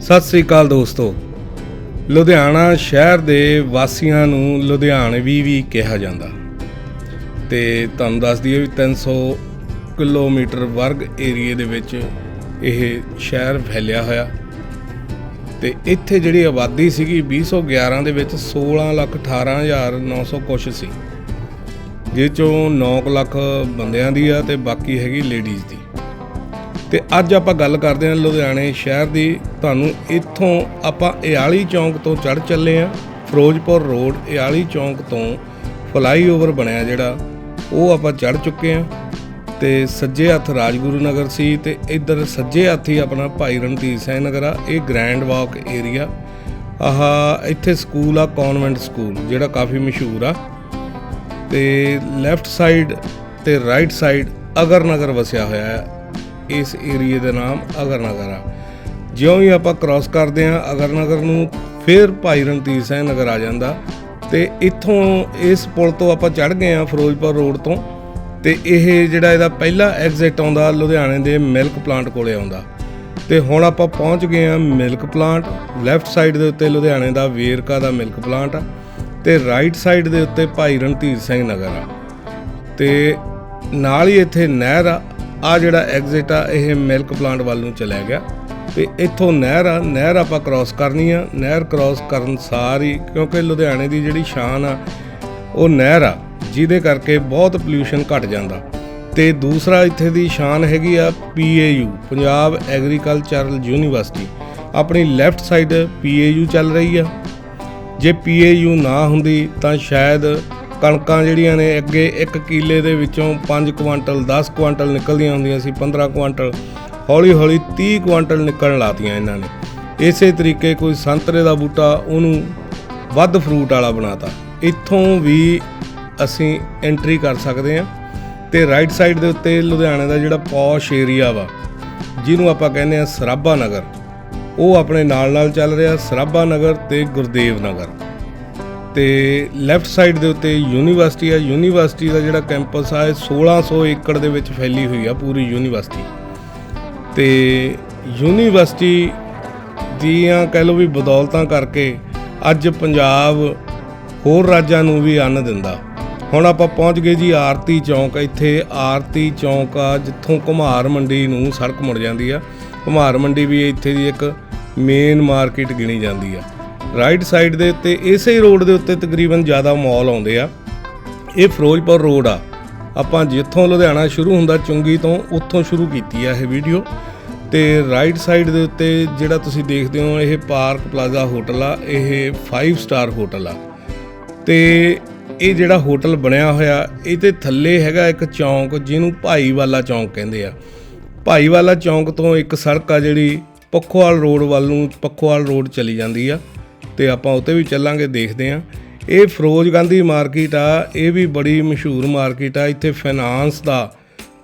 ਸਤਿ ਸ੍ਰੀ ਅਕਾਲ ਦੋਸਤੋ। ਲੁਧਿਆਣਾ ਸ਼ਹਿਰ ਦੇ ਵਾਸੀਆਂ ਨੂੰ ਲੁਧਿਆਣਵੀ ਵੀ ਕਿਹਾ ਜਾਂਦਾ। ਤੇ ਤੁਹਾਨੂੰ ਦੱਸ ਦਈਏ ਵੀ 300 ਕਿਲੋਮੀਟਰ ਵਰਗ ਏਰੀਏ ਦੇ ਵਿੱਚ ਇਹ ਸ਼ਹਿਰ ਫੈਲਿਆ ਹੋਇਆ। ਤੇ ਇੱਥੇ ਜਿਹੜੀ ਆਬਾਦੀ ਸੀਗੀ 2011 ਦੇ ਵਿੱਚ 16 ਲੱਖ 18900 ਕੁਛ ਸੀ। ਜਿਹ ਚੋਂ 9 ਲੱਖ ਬੰਦਿਆਂ ਦੀ ਆ ਤੇ ਬਾਕੀ ਹੈਗੀ ਲੇਡੀਜ਼ ਦੀ। ਤੇ ਅੱਜ ਆਪਾਂ ਗੱਲ ਕਰਦੇ ਹਾਂ ਲੁਧਿਆਣੇ ਸ਼ਹਿਰ ਦੀ। ਤੁਹਾਨੂੰ ਇੱਥੋਂ ਆਪਾਂ ਇਆਲੀ ਚੌਂਕ ਤੋਂ ਚੜ ਚੱਲੇ ਆ ਫਿਰੋਜ਼ਪੁਰ ਰੋਡ, ਇਆਲੀ ਚੌਂਕ ਤੋਂ ਫਲਾਈਓਵਰ ਬਣਿਆ ਜਿਹੜਾ, ਉਹ ਆਪਾਂ ਚੜ ਚੁੱਕੇ ਆ ਤੇ ਸੱਜੇ ਹੱਥ ਰਾਜਗੁਰੂ ਨਗਰ ਸੀ ਤੇ ਇੱਧਰ ਸੱਜੇ ਹੱਥ ਹੀ ਆਪਣਾ ਭਾਈ ਰਣਧੀਰ ਸਿੰਘ ਨਗਰ ਆ। ਇਹ ਗ੍ਰੈਂਡ ਵਾਕ ਏਰੀਆ ਆਹ ਇੱਥੇ ਸਕੂਲ ਆ ਕਨਵੈਂਟ ਸਕੂਲ, ਜਿਹੜਾ ਕਾਫੀ ਮਸ਼ਹੂਰ ਆ। ਤੇ ਲੈਫਟ ਸਾਈਡ ਤੇ ਰਾਈਟ ਸਾਈਡ ਅਗਰ ਨਗਰ ਵਸਿਆ ਹੋਇਆ ਹੈ। ਇਸ ਏਰੀਏ ਦਾ ਨਾਮ ਅਗਰਨਗਰ ਆ। ਜਿਉਂ ਹੀ ਆਪਾਂ ਕ੍ਰਾਸ ਕਰਦੇ ਆ ਅਗਰਨਗਰ ਨੂੰ ਫਿਰ ਭਾਈ ਰਣਧੀਰ ਸਿੰਘ ਨਗਰ ਆ ਜਾਂਦਾ। ਤੇ ਇੱਥੋਂ ਇਸ ਪੁਲ ਤੋਂ ਆਪਾਂ ਚੜ ਗਏ ਆ ਫਿਰੋਜ਼ਪੁਰ ਰੋਡ ਤੋਂ। ਤੇ ਇਹ ਜਿਹੜਾ ਇਹਦਾ ਪਹਿਲਾ ਐਗਜ਼ਿਟ ਆਉਂਦਾ, ਲੁਧਿਆਣੇ ਦੇ ਮਿਲਕ ਪਲਾਂਟ ਕੋਲੇ ਆਉਂਦਾ। ਤੇ ਹੁਣ ਆਪਾਂ ਪਹੁੰਚ ਗਏ ਆ ਮਿਲਕ ਪਲਾਂਟ ਲੈਫਟ ਸਾਈਡ ਦੇ ਉੱਤੇ ਲੁਧਿਆਣੇ ਦਾ ਵੇਰਕਾ ਦਾ ਮਿਲਕ ਪਲਾਂਟ ਆ। ਤੇ ਰਾਈਟ ਸਾਈਡ ਦੇ ਉੱਤੇ ਭਾਈ ਰਣਧੀਰ ਸਿੰਘ ਨਗਰ ਆ। ਤੇ ਨਾਲ ਹੀ ਇੱਥੇ ਨਹਿਰ ਆ। ਆ ਜਿਹੜਾ ਐਗਜ਼ਿਟ ਆ, ਇਹ ਮਿਲਕ ਪਲਾਂਟ ਵੱਲ ਨੂੰ ਚਲਿਆ ਗਿਆ। ਤੇ ਇੱਥੋਂ ਨਹਿਰ ਆ, ਨਹਿਰ ਆਪਾਂ ਕ੍ਰਾਸ ਕਰਨੀ ਆ। ਨਹਿਰ ਕ੍ਰਾਸ ਕਰਨ ਸਾਰੀ ਕਿਉਂਕਿ ਲੁਧਿਆਣੇ ਦੀ ਜਿਹੜੀ ਸ਼ਾਨ ਆ, ਉਹ ਨਹਿਰ ਆ, ਜਿਹਦੇ ਕਰਕੇ ਬਹੁਤ ਪੋਲਿਊਸ਼ਨ ਘਟ ਜਾਂਦਾ। ਤੇ ਦੂਸਰਾ ਇੱਥੇ ਦੀ ਸ਼ਾਨ ਹੈਗੀ ਆ ਪੀਏਯੂ ਪੰਜਾਬ ਐਗਰੀਕਲਚਰਲ ਯੂਨੀਵਰਸਿਟੀ ਆਪਣੀ ਲੈਫਟ ਸਾਈਡ ਪੀਏਯੂ ਚੱਲ ਰਹੀ ਆ। ਜੇ ਪੀਏਯੂ ਨਾ ਹੁੰਦੀ ਤਾਂ ਸ਼ਾਇਦ ਕਣਕਾਂ ਜਿਹੜੀਆਂ ਨੇ ਅੱਗੇ ਇੱਕ ਕਿੱਲੇ ਦੇ ਵਿੱਚੋਂ 5 ਕੁਆਂਟਲ 10 ਕੁਆਂਟਲ ਨਿਕਲਦੀਆਂ ਹੁੰਦੀਆਂ ਸੀ 15 ਕੁਆਂਟਲ ਹੌਲੀ ਹੌਲੀ 30 ਕੁਆਂਟਲ ਨਿਕਲਣ ਲਾਤੀਆਂ ਇਹਨਾਂ ਨੇ। ਇਸੇ ਤਰੀਕੇ ਕੋਈ ਸੰਤਰੇ ਦਾ ਬੂਟਾ ਉਹਨੂੰ ਵੱਧ ਫਰੂਟ ਵਾਲਾ ਬਣਾਤਾ। ਇੱਥੋਂ ਵੀ ਅਸੀਂ ਐਂਟਰੀ ਕਰ ਸਕਦੇ ਹਾਂ ਤੇ ਰਾਈਟ ਸਾਈਡ ਦੇ ਉੱਤੇ ਲੁਧਿਆਣੇ ਦਾ ਜਿਹੜਾ ਪੌਸ਼ ਏਰੀਆ ਵਾ, ਜਿਹਨੂੰ ਆਪਾਂ ਕਹਿੰਦੇ ਆ ਸਰਾਭਾ ਨਗਰ, ਉਹ ਆਪਣੇ ਨਾਲ ਨਾਲ ਚੱਲ ਰਿਹਾ, ਸਰਾਭਾ ਨਗਰ ਤੇ ਗੁਰਦੇਵ ਨਗਰ। ਤੇ ਲੈਫਟ ਸਾਈਡ ਦੇ ਉੱਤੇ ਯੂਨੀਵਰਸਿਟੀ ਆ। ਯੂਨੀਵਰਸਿਟੀ ਦਾ ਜਿਹੜਾ ਕੈਂਪਸ ਆ, ਇਹ 1600 ਏਕੜ ਦੇ ਵਿੱਚ ਫੈਲੀ ਹੋਈ ਆ ਪੂਰੀ ਯੂਨੀਵਰਸਿਟੀ। ਤੇ ਯੂਨੀਵਰਸਿਟੀ ਦੀਆਂ ਕਹਿ ਲਓ ਵੀ ਬਦੌਲਤਾਂ ਕਰਕੇ ਅੱਜ ਪੰਜਾਬ ਹੋਰ ਰਾਜਾਂ ਨੂੰ ਵੀ ਅੰਨ ਦਿੰਦਾ। ਹੁਣ ਆਪਾਂ ਪਹੁੰਚ ਗਏ ਜੀ ਆਰਤੀ ਚੌਂਕ। ਇੱਥੇ ਆਰਤੀ ਚੌਂਕ ਆ, ਜਿੱਥੋਂ ਕੁਮਾਰ ਮੰਡੀ ਨੂੰ ਸੜਕ ਮੁੜ ਜਾਂਦੀ ਆ। ਕੁਮਾਰ ਮੰਡੀ ਵੀ ਇੱਥੇ ਦੀ ਇੱਕ ਮੇਨ ਮਾਰਕੀਟ ਗਿਣੀ ਜਾਂਦੀ ਆ। ਰਾਈਟ ਸਾਈਡ ਦੇ ਉੱਤੇ, ਇਸੇ ਰੋਡ ਦੇ ਉੱਤੇ ਤਕਰੀਬਨ ਜ਼ਿਆਦਾ ਮਾਲ ਆਉਂਦੇ ਆ। ਇਹ ਫਿਰੋਜ਼ਪੁਰ ਰੋਡ ਆ। ਆਪਾਂ ਜਿੱਥੋਂ ਲੁਧਿਆਣਾ ਸ਼ੁਰੂ ਹੁੰਦਾ, ਚੁੰਗੀ ਤੋਂ ਉੱਥੋਂ ਸ਼ੁਰੂ ਕੀਤੀ ਆ ਇਹ ਵੀਡੀਓ। ਤੇ ਰਾਈਟ ਸਾਈਡ ਦੇ ਉੱਤੇ ਜਿਹੜਾ ਤੁਸੀਂ ਦੇਖਦੇ ਹੋ, ਇਹ ਪਾਰਕ ਪਲਾਜ਼ਾ ਹੋਟਲ ਆ, ਇਹ 5 ਸਟਾਰ ਹੋਟਲ ਆ। ਤੇ ਇਹ ਜਿਹੜਾ ਹੋਟਲ ਬਣਿਆ ਹੋਇਆ ਇਹਦੇ ਥੱਲੇ ਹੈਗਾ ਇੱਕ ਚੌਂਕ, ਜਿਹਨੂੰ ਭਾਈਵਾਲਾ ਚੌਂਕ ਕਹਿੰਦੇ ਆ। ਭਾਈਵਾਲਾ ਚੌਂਕ ਤੋਂ ਇੱਕ ਸੜਕ ਆ ਜਿਹੜੀ ਪੱਖੋਵਾਲ ਰੋਡ ਵੱਲ ਨੂੰ, ਪੱਖੋਵਾਲ ਰੋਡ ਚਲੀ ਜਾਂਦੀ ਆ। ਤੇ ਆਪਾਂ ਉੱਤੇ ਵੀ ਚੱਲਾਂਗੇ, ਦੇਖਦੇ ਆ ਇਹ ਫਿਰੋਜ਼ ਗਾਂਧੀ ਮਾਰਕੀਟ ਆ, ਇਹ ਵੀ ਬੜੀ ਮਸ਼ਹੂਰ ਮਾਰਕੀਟ ਆ। ਇੱਥੇ ਫਾਈਨਾਂਸ ਦਾ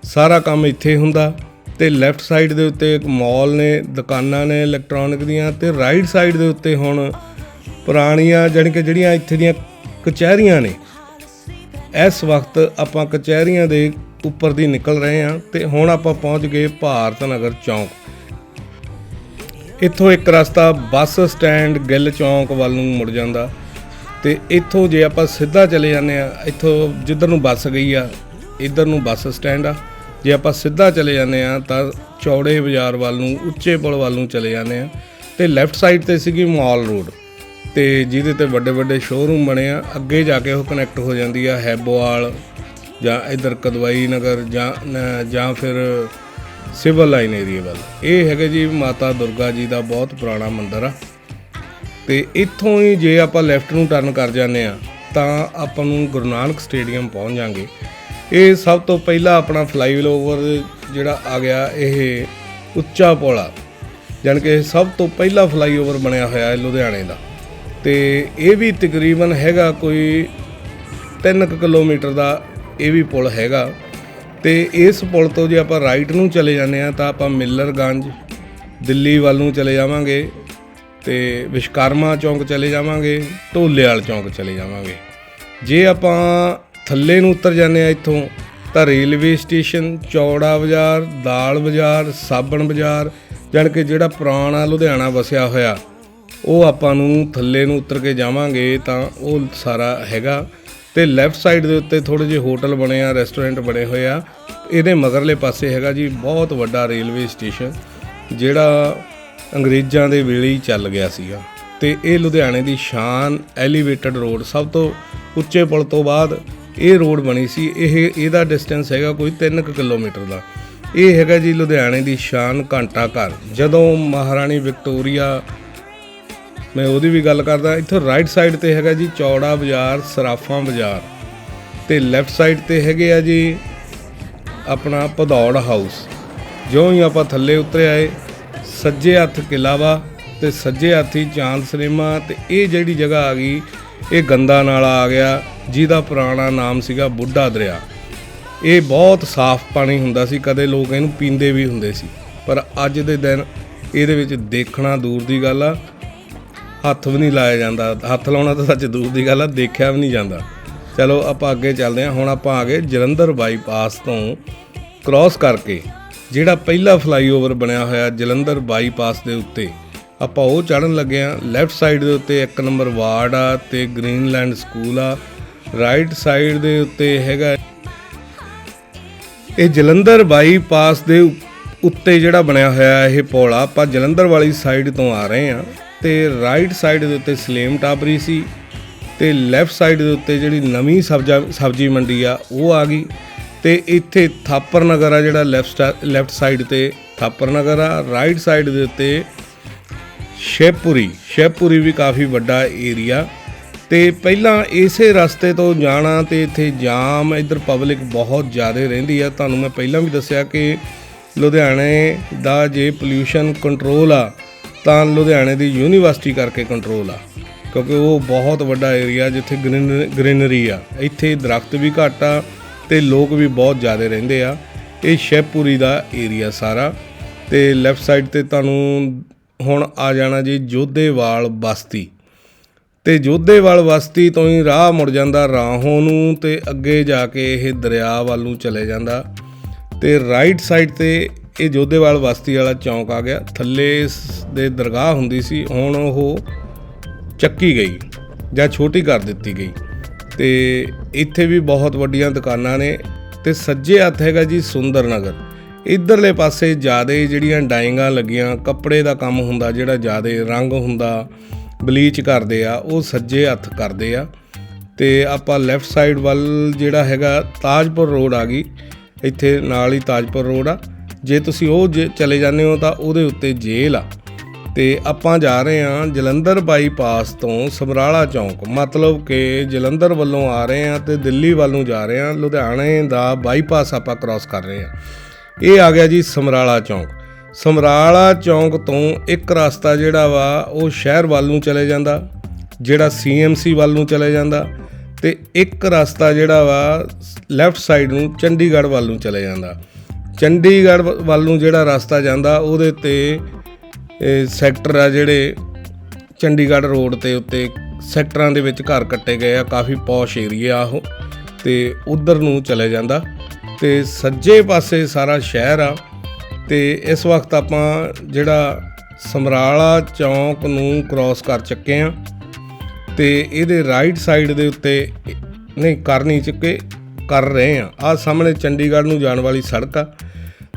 ਸਾਰਾ ਕੰਮ ਇੱਥੇ ਹੁੰਦਾ ਤੇ ਲੈਫਟ ਸਾਈਡ ਦੇ ਉੱਤੇ ਇੱਕ ਮਾਲ ਨੇ, ਦੁਕਾਨਾਂ ਨੇ ਇਲੈਕਟ੍ਰੋਨਿਕ ਦੀਆਂ ਤੇ ਰਾਈਟ ਸਾਈਡ ਦੇ ਉੱਤੇ ਹੁਣ ਪੁਰਾਣੀਆਂ ਜਾਣੀ ਕਿ ਜਿਹੜੀਆਂ ਇੱਥੇ ਦੀਆਂ ਕਚਹਿਰੀਆਂ ਨੇ। ਇਸ ਵਕਤ ਆਪਾਂ ਕਚਹਿਰੀਆਂ ਦੇ ਉੱਪਰ ਦੀ ਨਿਕਲ ਰਹੇ ਹਾਂ ਤੇ ਹੁਣ ਆਪਾਂ ਪਹੁੰਚ ਗਏ ਭਾਰਤ ਨਗਰ ਚੌਂਕ। ਇੱਥੋਂ ਇੱਕ ਰਸਤਾ ਬੱਸ ਸਟੈਂਡ ਗਿੱਲ ਚੌਂਕ ਵੱਲ ਨੂੰ ਮੁੜ ਜਾਂਦਾ ਤੇ ਇੱਥੋਂ ਜੇ ਆਪਾਂ ਸਿੱਧਾ ਚਲੇ ਜਾਂਦੇ ਆ ਇੱਥੋਂ ਜਿੱਧਰ ਨੂੰ ਬੱਸ ਗਈ ਆ, ਇੱਧਰ ਨੂੰ ਬੱਸ ਸਟੈਂਡ ਆ। ਜੇ ਆਪਾਂ ਸਿੱਧਾ ਚਲੇ ਜਾਂਦੇ ਆ ਤਾਂ ਚੌੜੇ ਬਾਜ਼ਾਰ ਵੱਲ ਨੂੰ, ਉੱਚੇ ਪੁਲ ਵੱਲ ਨੂੰ ਚਲੇ ਜਾਂਦੇ ਆ ਤੇ ਲੈਫਟ ਸਾਈਡ ਤੇ ਸੀਗੀ ਮਾਲ ਰੋਡ ਤੇ ਜਿਹਦੇ ਤੇ ਵੱਡੇ ਵੱਡੇ ਸ਼ੋਰੂਮ ਬਣੇ ਆ। ਅੱਗੇ ਜਾ ਕੇ ਉਹ ਕਨੈਕਟ ਹੋ ਜਾਂਦੀ ਆ, ਹੈਬੋਵਾਲ ਜਾਂ ਇਧਰ ਕਦਵਾਈ ਨਗਰ ਜਾਂ ਜਾਂ ਫਿਰ ਸਿਵਲ ਲਾਈਨ ਏਰੀਆ ਵੱਲ। ਇਹ ਹੈਗਾ ਜੀ ਮਾਤਾ ਦੁਰਗਾ ਜੀ ਦਾ ਬਹੁਤ ਪੁਰਾਣਾ ਮੰਦਿਰ ਆ। ਤੇ ਇੱਥੋਂ ਹੀ ਜੇ ਆਪਾਂ ਲੈਫਟ ਨੂੰ ਟਰਨ ਕਰ ਜਾਂਦੇ ਆ ਤਾਂ ਆਪਾਂ ਨੂੰ ਗੁਰੂ ਨਾਨਕ ਸਟੇਡੀਅਮ ਪਹੁੰਚ ਜਾਾਂਗੇ। ਇਹ ਸਭ ਤੋਂ ਪਹਿਲਾਂ ਆਪਣਾ ਫਲਾਈਓਵਰ ਜਿਹੜਾ ਆ ਗਿਆ, ਇਹ ਉੱਚਾ ਪੁਲ। ਆ ਜਾਣੀ ਕਿ ਇਹ ਸਭ ਤੋਂ ਪਹਿਲਾ ਫਲਾਈਓਵਰ ਬਣਿਆ ਹੋਇਆ ਹੈ ਲੁਧਿਆਣੇ ਦਾ। ਤੇ ਇਹ ਵੀ ਤਕਰੀਬਨ ਹੈਗਾ ਕੋਈ 3 ਕਿਲੋਮੀਟਰ ਦਾ ਇਹ ਵੀ ਪੁਲ ਹੈਗਾ। ਤੇ ਇਸ ਪੁਲ ਤੋਂ ਜੇ ਆਪਾਂ ਰਾਈਟ ਨੂੰ ਚਲੇ ਜਾਂਦੇ ਆ ਤਾਂ ਆਪਾਂ ਮਿਲਰਗੰਜ, ਦਿੱਲੀ ਵੱਲ ਨੂੰ ਚਲੇ ਜਾਵਾਂਗੇ ਤੇ ਵਿਸ਼ਕਰਮਾ ਚੌਂਕ ਚਲੇ ਜਾਵਾਂਗੇ, ਢੋਲੇਵਾਲ ਚੌਂਕ ਚਲੇ ਜਾਵਾਂਗੇ। ਜੇ ਆਪਾਂ ਥੱਲੇ ਨੂੰ ਉਤਰ ਜਾਂਦੇ ਆ ਇੱਥੋਂ ਤਾਂ ਰੇਲਵੇ ਸਟੇਸ਼ਨ, ਚੌੜਾ ਬਾਜ਼ਾਰ, ਦਾਲ ਬਾਜ਼ਾਰ, ਸਾਬਣ ਬਾਜ਼ਾਰ, ਜਾਣੀ ਕਿ ਜਿਹੜਾ ਪੁਰਾਣਾ ਲੁਧਿਆਣਾ ਵਸਿਆ ਹੋਇਆ, ਉਹ ਆਪਾਂ ਨੂੰ ਥੱਲੇ ਨੂੰ ਉਤਰ ਕੇ ਜਾਵਾਂਗੇ ਤਾਂ ਉਹ ਸਾਰਾ ਹੈਗਾ। ਤੇ ਲੈਫਟ ਸਾਈਡ ਦੇ ਉੱਤੇ ਥੋੜੇ ਜਿਹੇ ਹੋਟਲ ਬਣੇ ਆ ਰੈਸਟੋਰੈਂਟ ਬਣੇ ਹੋਏ ਆ। ਇਹਦੇ ਮਗਰਲੇ ਪਾਸੇ ਹੈਗਾ ਜੀ ਬਹੁਤ ਵੱਡਾ ਰੇਲਵੇ ਸਟੇਸ਼ਨ ਜਿਹੜਾ ਅੰਗਰੇਜ਼ਾਂ ਦੇ ਵੇਲੇ ਹੀ ਚੱਲ ਗਿਆ ਸੀਗਾ। ਤੇ ਇਹ ਲੁਧਿਆਣੇ ਦੀ ਸ਼ਾਨ ਐਲੀਵੇਟਡ ਰੋਡ ਸਭ ਤੋਂ ਉੱਚੇ ਪੁਲ ਤੋਂ ਬਾਅਦ ਇਹ ਰੋਡ ਬਣੀ ਸੀ। ਇਹ, ਇਹਦਾ ਡਿਸਟੈਂਸ ਹੈਗਾ ਕੋਈ 3 ਕਿਲੋਮੀਟਰ ਦਾ। ਇਹ ਹੈਗਾ ਜੀ ਲੁਧਿਆਣੇ ਦੀ ਸ਼ਾਨ ਘੰਟਾ ਘਰ। ਜਦੋਂ ਮਹਾਰਾਣੀ ਵਿਕਟੋਰੀਆ ਮੈਂ ਉਹਦੀ ਵੀ ਗੱਲ ਕਰਦਾ, ਇੱਥੋਂ ਰਾਈਟ ਸਾਈਡ ਤੇ ਹੈਗਾ ਜੀ ਚੌੜਾ ਬਾਜ਼ਾਰ, ਸਰਾਫਾਂ ਬਾਜ਼ਾਰ। ਤੇ ਲੈਫਟ ਸਾਈਡ ਤੇ ਹੈਗੇ ਆ ਜੀ ਆਪਣਾ ਭਦੌੜ ਹਾਊਸ ਜਿਉਂ ਹੀ ਆਪਾਂ ਥੱਲੇ ਉਤਰੇ ਆਏ ਸੱਜੇ ਹੱਥ ਕਿਲਾ ਵਾ ਤੇ ਸੱਜੇ ਹੱਥ ਹੀ ਚਾਂਦ ਸਿਨੇਮਾ ਤੇ ਇਹ ਜਿਹੜੀ ਜਗ੍ਹਾ ਆ ਗਈ, ਇਹ ਗੰਦਾ ਨਾਲਾ ਆ ਗਿਆ, ਜਿਹਦਾ ਪੁਰਾਣਾ ਨਾਮ ਸੀਗਾ ਬੁੱਢਾ ਦਰਿਆ। ਇਹ ਬਹੁਤ ਸਾਫ਼ ਪਾਣੀ ਹੁੰਦਾ ਸੀ, ਕਦੇ ਲੋਕ ਇਹਨੂੰ ਪੀਂਦੇ ਵੀ ਹੁੰਦੇ ਸੀ। ਪਰ ਅੱਜ ਦੇ ਦਿਨ ਇਹਦੇ ਵਿੱਚ ਦੇਖਣਾ ਦੂਰ ਦੀ ਗੱਲ ਆ ਹੱਥ ਵੀ ਨਹੀਂ ਲਾਇਆ ਜਾਂਦਾ। ਹੱਥ ਲਾਉਣਾ ਤਾਂ ਸੱਚ ਦੂਰ ਦੀ ਗੱਲ ਆ, ਦੇਖਿਆ ਵੀ ਨਹੀਂ ਜਾਂਦਾ। ਚਲੋ, ਆਪਾਂ ਅੱਗੇ ਚੱਲਦੇ ਹਾਂ। ਹੁਣ ਆਪਾਂ ਆ ਗਏ ਜਲੰਧਰ ਬਾਈਪਾਸ ਤੋਂ ਕ੍ਰਾਸ ਕਰਕੇ, ਜਿਹੜਾ ਪਹਿਲਾ ਫਲਾਈਓਵਰ ਬਣਿਆ ਹੋਇਆ ਜਲੰਧਰ ਬਾਈਪਾਸ ਦੇ ਉੱਤੇ। ਆਪਾਂ ਉਹ ਚੜਨ ਲੱਗੇ ਆ ਲੈਫਟ ਸਾਈਡ ਦੇ ਉੱਤੇ ਇੱਕ ਨੰਬਰ ਵਾਰਡ ਆ ਤੇ ਗ੍ਰੀਨਲੈਂਡ ਸਕੂਲ ਆ। ਰਾਈਟ ਸਾਈਡ ਦੇ ਉੱਤੇ ਹੈਗਾ ਇਹ ਜਲੰਧਰ ਬਾਈਪਾਸ ਦੇ ਉ- ਉੱਤੇ ਜਿਹੜਾ ਬਣਿਆ ਹੋਇਆ ਇਹ ਪੌਲਾ ਆਪਾਂ ਜਲੰਧਰ ਵਾਲੀ ਸਾਈਡ ਤੋਂ ਆ ਰਹੇ ਆ ਤੇ ਰਾਈਟ ਸਾਈਡ ਦੇ ਉੱਤੇ ਸਲੇਮ ਟਾਬਰੀ ਸੀ ਤੇ ਲੈਫਟ ਸਾਈਡ ਦੇ ਉੱਤੇ ਜਿਹੜੀ ਨਵੀਂ ਸਬਜ਼ਾ, ਸਬਜ਼ੀ ਮੰਡੀ ਆ, ਉਹ ਆ ਗਈ। ਤੇ ਇੱਥੇ ਥਾਪਰ ਨਗਰ ਆ ਜਿਹੜਾ ਲੈਫਟ ਲੈਫਟ ਸਾਈਡ ਤੇ ਥਾਪਰ ਨਗਰ ਆ ਰਾਈਟ ਸਾਈਡ ਦੇ ਉੱਤੇ ਸ਼ੇਪੂਰੀ ਸ਼ੇਪੂਰੀ ਵੀ ਕਾਫੀ ਵੱਡਾ ਏਰੀਆ ਤੇ ਪਹਿਲਾਂ ਇਸੇ ਰਸਤੇ ਤੋਂ ਜਾਣਾ ਤੇ ਇੱਥੇ ਜਾਮ, ਇੱਧਰ ਪਬਲਿਕ ਬਹੁਤ ਜ਼ਿਆਦਾ ਰਹਿੰਦੀ ਆ। ਤੁਹਾਨੂੰ ਮੈਂ ਪਹਿਲਾਂ ਵੀ ਦੱਸਿਆ ਕਿ ਲੁਧਿਆਣੇ ਦਾ ਜੇ ਪੋਲਿਊਸ਼ਨ ਕੰਟਰੋਲ ਆ ਤਾਂ ਲੁਧਿਆਣੇ ਦੀ ਯੂਨੀਵਰਸਿਟੀ ਕਰਕੇ ਕੰਟਰੋਲ ਆ। ਕਿਉਂਕਿ ਉਹ ਬਹੁਤ ਵੱਡਾ ਏਰੀਆ ਜਿੱਥੇ ਗ੍ਰੀਨਰੀ ਆ। ਇੱਥੇ ਦਰਖਤ ਵੀ ਘੱਟ ਆ ਤੇ ਲੋਕ ਵੀ ਬਹੁਤ ਜ਼ਿਆਦਾ ਰਹਿੰਦੇ ਆ। ਇਹ ਸ਼ੇਪੂਰੀ ਦਾ ਏਰੀਆ ਸਾਰਾ। ਤੇ ਲੈਫਟ ਸਾਈਡ ਤੇ ਤੁਹਾਨੂੰ ਹੁਣ ਆ ਜਾਣਾ ਜੀ ਜੋਧੇਵਾਲ ਬਸਤੀ। ਤੇ ਜੋਧੇਵਾਲ ਬਸਤੀ ਤੋਂ ਹੀ ਰਾਹ ਮੁੜ ਜਾਂਦਾ ਰਾਹੋਂ ਨੂੰ ਤੇ ਅੱਗੇ ਜਾ ਕੇ ਇਹ ਦਰਿਆ ਵੱਲ ਨੂੰ ਚਲੇ ਜਾਂਦਾ। ਤੇ ਰਾਈਟ ਸਾਈਡ ਤੇ ਇਹ ਜੋਧੇਵਾਲ ਬਸਤੀ ਵਾਲਾ ਚੌਂਕ ਆ ਗਿਆ। ਥੱਲੇ ਦੇ ਦਰਗਾਹ ਹੁੰਦੀ ਸੀ, ਹੁਣ ਉਹ ਚੱਕੀ ਗਈ ਜਾਂ ਛੋਟੀ ਕਰ ਦਿੱਤੀ ਗਈ। ਤੇ ਇੱਥੇ ਵੀ ਬਹੁਤ ਵੱਡੀਆਂ ਦੁਕਾਨਾਂ ਨੇ ਤੇ ਸੱਜੇ ਹੱਥ ਹੈਗਾ ਜੀ ਸੁੰਦਰ ਨਗਰ। ਇਧਰਲੇ ਪਾਸੇ ਜਿਆਦੇ ਜਿਹੜੀਆਂ ਡਾਈਂਗਾਂ ਲੱਗੀਆਂ, ਕੱਪੜੇ ਦਾ ਕੰਮ ਹੁੰਦਾ ਜਿਹੜਾ ਜਿਆਦੇ ਰੰਗ ਹੁੰਦਾ, ਬਲੀਚ ਕਰਦੇ ਆ, ਉਹ ਸੱਜੇ ਹੱਥ ਕਰਦੇ ਆ। ਤੇ ਆਪਾਂ ਲੈਫਟ ਸਾਈਡ ਵੱਲ ਜਿਹੜਾ ਹੈਗਾ ਤਾਜਪੁਰ ਰੋਡ ਆ ਗਈ। ਇੱਥੇ ਨਾਲ ਹੀ ਤਾਜਪੁਰ ਰੋਡ ਆ। ਜੇ ਤੁਸੀਂ ਉਹ ਜੇ ਚਲੇ ਜਾਂਦੇ ਹੋ ਤਾਂ ਉਹਦੇ ਉੱਤੇ ਜੇਲ੍ਹ ਆ। ਤੇ ਆਪਾਂ ਜਾ ਰਹੇ ਹਾਂ ਜਲੰਧਰ ਬਾਈਪਾਸ ਤੋਂ ਸਮਰਾਲਾ ਚੌਂਕ। ਮਤਲਬ ਕਿ ਜਲੰਧਰ ਵੱਲੋਂ ਆ ਰਹੇ ਹਾਂ ਤੇ ਦਿੱਲੀ ਵੱਲ ਨੂੰ ਜਾ ਰਹੇ ਹਾਂ। ਲੁਧਿਆਣੇ ਦਾ ਬਾਈਪਾਸ ਆਪਾਂ ਕ੍ਰਾਸ ਕਰ ਰਹੇ ਹਾਂ। ਇਹ ਆ ਗਿਆ ਜੀ ਸਮਰਾਲਾ ਚੌਂਕ। ਸਮਰਾਲਾ ਚੌਂਕ ਤੋਂ ਇੱਕ ਰਸਤਾ ਜਿਹੜਾ ਵਾ, ਉਹ ਸ਼ਹਿਰ ਵੱਲ ਨੂੰ ਚਲੇ ਜਾਂਦਾ, ਜਿਹੜਾ ਸੀਐਮਸੀ ਵੱਲ ਨੂੰ ਚਲੇ ਜਾਂਦਾ ਤੇ ਇੱਕ ਰਸਤਾ ਜਿਹੜਾ ਵਾ ਲੈਫਟ ਸਾਈਡ ਨੂੰ ਚੰਡੀਗੜ੍ਹ ਵੱਲ ਨੂੰ ਚਲੇ ਜਾਂਦਾ। ਚੰਡੀਗੜ੍ਹ ਵ- ਵੱਲ ਨੂੰ ਜਿਹੜਾ ਰਸਤਾ ਜਾਂਦਾ, ਉਹਦੇ ਤੇ ਸੈਕਟਰ ਆ ਜਿਹੜੇ ਚੰਡੀਗੜ੍ਹ ਰੋਡ ਤੇ ਉੱਤੇ ਸੈਕਟਰਾਂ ਦੇ ਵਿੱਚ ਘਰ ਕੱਟੇ ਗਏ ਆ, ਕਾਫੀ ਪੌਸ਼ ਏਰੀਆ ਉਹ, ਤੇ ਉਧਰ ਨੂੰ ਚਲੇ ਜਾਂਦਾ। ਤੇ ਸੱਜੇ ਪਾਸੇ ਸਾਰਾ ਸ਼ਹਿਰ ਆ, ਤੇ ਇਸ ਵਕਤ ਆਪਾਂ ਜਿਹੜਾ ਸਮਰਾਲਾ ਚੌਂਕ ਨੂੰ ਕ੍ਰਾਸ ਕਰ ਚੁੱਕੇ ਆ, ਤੇ ਇਹਦੇ ਰਾਈਟ ਸਾਈਡ ਦੇ ਉੱਤੇ ਨਹੀਂ ਕਰ ਨਹੀਂ ਚੁੱਕੇ, ਕਰ ਰਹੇ ਆ। ਆ ਸਾਹਮਣੇ ਚੰਡੀਗੜ੍ਹ ਨੂੰ ਜਾਣ ਵਾਲੀ ਸੜਕ ਆ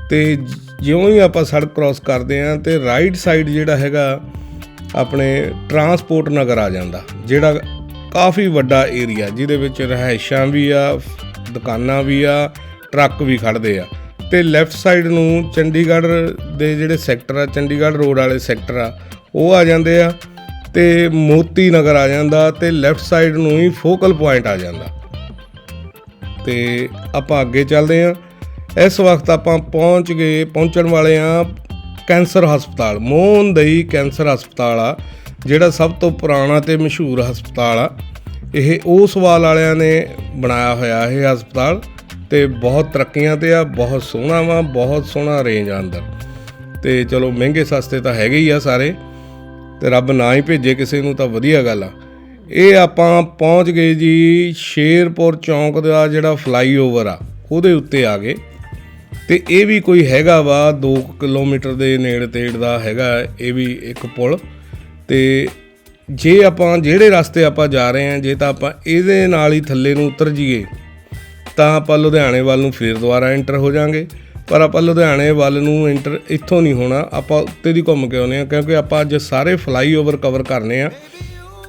ਤੇ ਜਿਉਂ ਹੀ ਆਪਾਂ ਸੜਕ ਕ੍ਰਾਸ ਕਰਦੇ ਆਂ ਤੇ ਰਾਈਟ ਸਾਈਡ ਜਿਹੜਾ ਹੈਗਾ ਆਪਣੇ ਟਰਾਂਸਪੋਰਟ ਨਗਰ ਆ ਜਾਂਦਾ, ਜਿਹੜਾ ਕਾਫੀ ਵੱਡਾ ਏਰੀਆ ਜਿਹਦੇ ਵਿੱਚ ਰਹਿائشਾਂ ਵੀ ਆ, ਦੁਕਾਨਾਂ ਵੀ ਆ, ਟਰੱਕ ਵੀ ਖੜਦੇ ਆ। ਤੇ ਲੈਫਟ ਸਾਈਡ ਨੂੰ ਚੰਡੀਗੜ੍ਹ ਦੇ ਜਿਹੜੇ ਸੈਕਟਰ ਆ, ਚੰਡੀਗੜ੍ਹ ਰੋਡ ਵਾਲੇ ਸੈਕਟਰ ਆ, ਉਹ ਆ ਜਾਂਦੇ ਆ ਤੇ ਮੋਤੀ ਨਗਰ ਆ ਜਾਂਦਾ ਤੇ ਲੈਫਟ ਸਾਈਡ ਨੂੰ ਹੀ ਫੋਕਲ ਪੁਆਇੰਟ ਆ ਜਾਂਦਾ। ਤੇ ਆਪਾਂ ਅੱਗੇ ਚੱਲਦੇ ਆਂ ਇਸ ਵਕਤ ਆਪਾਂ ਪਹੁੰਚ ਗਏ, ਪਹੁੰਚਣ ਵਾਲੇ ਆ ਕੈਂਸਰ ਹਸਪਤਾਲ ਮੋਹਨਦਈ ਕੈਂਸਰ ਹਸਪਤਾਲ ਆ, ਜਿਹੜਾ ਸਭ ਤੋਂ ਪੁਰਾਣਾ ਤੇ ਮਸ਼ਹੂਰ ਹਸਪਤਾਲ ਆ। ਇਹ ਉਹ ਸਵਾਲ ਵਾਲਿਆਂ ਨੇ ਬਣਾਇਆ ਹੋਇਆ ਇਹ ਹਸਪਤਾਲ ਤੇ ਬਹੁਤ ਤਰੱਕੀਆਂ ਤੇ ਆ, ਬਹੁਤ ਸੋਹਣਾ ਵਾ, ਬਹੁਤ ਸੋਹਣਾ ਰੇਂਜ ਆ ਅੰਦਰ। ਤੇ ਚਲੋ ਮਹਿੰਗੇ ਸਸਤੇ ਤਾਂ ਹੈਗੇ ਹੀ ਆ ਸਾਰੇ, ਤੇ ਰੱਬ ਨਾ ਹੀ ਭੇਜੇ ਕਿਸੇ ਨੂੰ ਤਾਂ ਵਧੀਆ ਗੱਲ ਆ। ਇਹ ਆਪਾਂ ਪਹੁੰਚ ਗਏ ਜੀ ਸ਼ੇਰਪੁਰ ਚੌਂਕ ਦਾ ਜਿਹੜਾ ਫਲਾਈਓਵਰ ਆ, ਉਹਦੇ ਉੱਤੇ ਆ ਗਏ। ਤੇ ਇਹ ਵੀ ਕੋਈ ਹੈਗਾ ਵਾ 2 ਕਿਲੋਮੀਟਰ ਦੇ ਨੇੜੇ ਤੇੜ ਦਾ ਹੈਗਾ, ਇਹ ਵੀ ਇੱਕ ਪੁਲ। ਤੇ ਜੇ ਆਪਾਂ ਜਿਹੜੇ ਰਸਤੇ ਆਪਾਂ ਜਾ ਰਹੇ ਹਾਂ, ਜੇ ਤਾਂ ਆਪਾਂ ਇਹਦੇ ਨਾਲ ਹੀ ਥੱਲੇ ਨੂੰ ਉਤਰ ਜਾਈਏ, ਤਾਂ ਆਪਾਂ ਲੁਧਿਆਣੇ ਵੱਲ ਨੂੰ ਫੇਰ ਦੁਬਾਰਾ ਐਂਟਰ ਹੋ ਜਾਾਂਗੇ। ਪਰ ਆਪਾਂ ਲੁਧਿਆਣੇ ਵੱਲ ਨੂੰ ਐਂਟਰ ਇੱਥੋਂ ਨਹੀਂ ਹੋਣਾ, ਆਪਾਂ ਉੱਤੇ ਦੀ ਘੁੰਮ ਕੇ ਆਉਨੇ ਆ ਕਿਉਂਕਿ ਆਪਾਂ ਅੱਜ ਸਾਰੇ ਫਲਾਈਓਵਰ ਕਵਰ ਕਰਨੇ ਆ।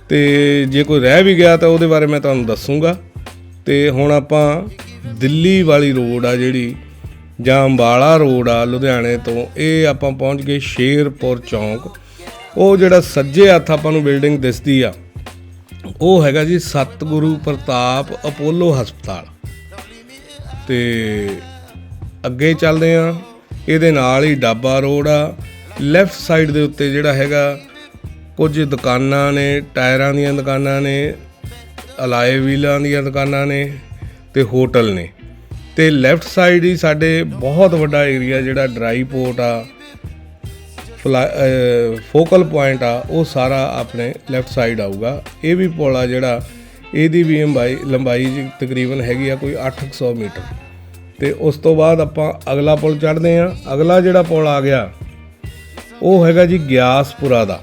ਤੇ ਜੇ ਕੋਈ ਰਹਿ ਵੀ ਗਿਆ ਤਾਂ ਉਹਦੇ ਬਾਰੇ ਮੈਂ ਤੁਹਾਨੂੰ ਦੱਸੂਗਾ। ਤੇ ਹੁਣ ਆਪਾਂ ਦਿੱਲੀ ਵਾਲੀ ਰੋਡ ਆ ਜਿਹੜੀ ਜਾਂ ਅੰਬਾਲਾ ਰੋਡ ਆ, ਲੁਧਿਆਣੇ ਤੋਂ, ਇਹ ਆਪਾਂ ਪਹੁੰਚ ਗਏ ਸ਼ੇਰਪੁਰ ਚੌਂਕ। ਉਹ ਜਿਹੜਾ ਸੱਜੇ ਹੱਥ ਆਪਾਂ ਨੂੰ ਬਿਲਡਿੰਗ ਦਿਸਦੀ ਆ, ਉਹ ਹੈਗਾ ਜੀ ਸਤਿਗੁਰੂ ਪ੍ਰਤਾਪ ਅਪੋਲੋ ਹਸਪਤਾਲ। ਤੇ ਅੱਗੇ ਚੱਲਦੇ ਆ, ਇਹਦੇ ਨਾਲ ਹੀ ਡਾਬਾ ਰੋਡ ਆ ਲੈਫਟ ਸਾਈਡ ਦੇ ਉੱਤੇ ਜਿਹੜਾ ਹੈਗਾ, ਕੁਝ ਦੁਕਾਨਾਂ ਨੇ, ਟਾਇਰਾਂ ਦੀਆਂ ਦੁਕਾਨਾਂ ਨੇ, ਅਲਾਏ ਵੀਲਾਂ ਦੀਆਂ ਦੁਕਾਨਾਂ ਨੇ ਤੇ ਹੋਟਲ ਨੇ। ਤੇ ਲੈਫਟ ਸਾਈਡ ਹੀ ਸਾਡੇ ਬਹੁਤ ਵੱਡਾ ਏਰੀਆ ਜਿਹੜਾ ਡਰਾਈ ਪੋਰਟ ਆ ਫੋਕਲ ਪੁਆਇੰਟ ਆ, ਉਹ ਸਾਰਾ ਆਪਣੇ ਲੈਫਟ ਸਾਈਡ ਆਊਗਾ। ਇਹ ਵੀ ਪੁਲ ਆ ਜਿਹੜਾ, ਇਹਦੀ ਵੀ ਲੰਬਾਈ ਲੰਬਾਈ ਜੀ ਤਕਰੀਬਨ ਹੈਗੀ ਆ ਕੋਈ 800 ਮੀਟਰ। ਤੇ ਉਸ ਤੋਂ ਬਾਅਦ ਆਪਾਂ ਅਗਲਾ ਪੁਲ ਚੜ੍ਹਦੇ ਆ ਅਗਲਾ ਜਿਹੜਾ ਪੁਲ ਆ ਗਿਆ, ਉਹ ਹੈਗਾ ਜੀ ਗਿਆਸਪੁਰਾ ਦਾ।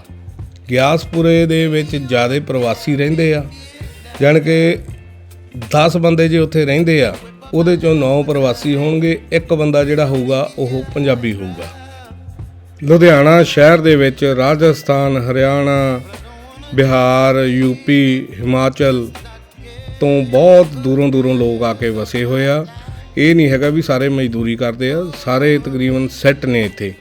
ਗਿਆਸਪੁਰੇ ਦੇ ਵਿੱਚ ਜ਼ਿਆਦਾ ਪ੍ਰਵਾਸੀ ਰਹਿੰਦੇ ਆ। ਜਾਣ ਕਿ 10 ਬੰਦੇ ਜੇ ਉੱਥੇ ਰਹਿੰਦੇ ਆ ਉਹਦੇ ਚੋਂ 9 ਪ੍ਰਵਾਸੀ ਹੋਣਗੇ, ਇੱਕ ਬੰਦਾ ਜਿਹੜਾ ਹੋਊਗਾ, ਉਹ ਪੰਜਾਬੀ ਹੋਊਗਾ। ਲੁਧਿਆਣਾ ਸ਼ਹਿਰ ਦੇ ਵਿੱਚ ਰਾਜਸਥਾਨ, ਹਰਿਆਣਾ, ਬਿਹਾਰ ਯੂਪੀ ਹਿਮਾਚਲ ਤੋਂ ਬਹੁਤ ਦੂਰੋਂ ਦੂਰੋਂ ਲੋਕ ਆ ਕੇ ਵਸੇ ਹੋਏ ਆ। ਇਹ ਨਹੀਂ ਹੈਗਾ ਵੀ ਸਾਰੇ ਮਜ਼ਦੂਰੀ ਕਰਦੇ ਆ, ਸਾਰੇ ਤਕਰੀਬਨ ਸੈੱਟ ਨੇ ਇੱਥੇ।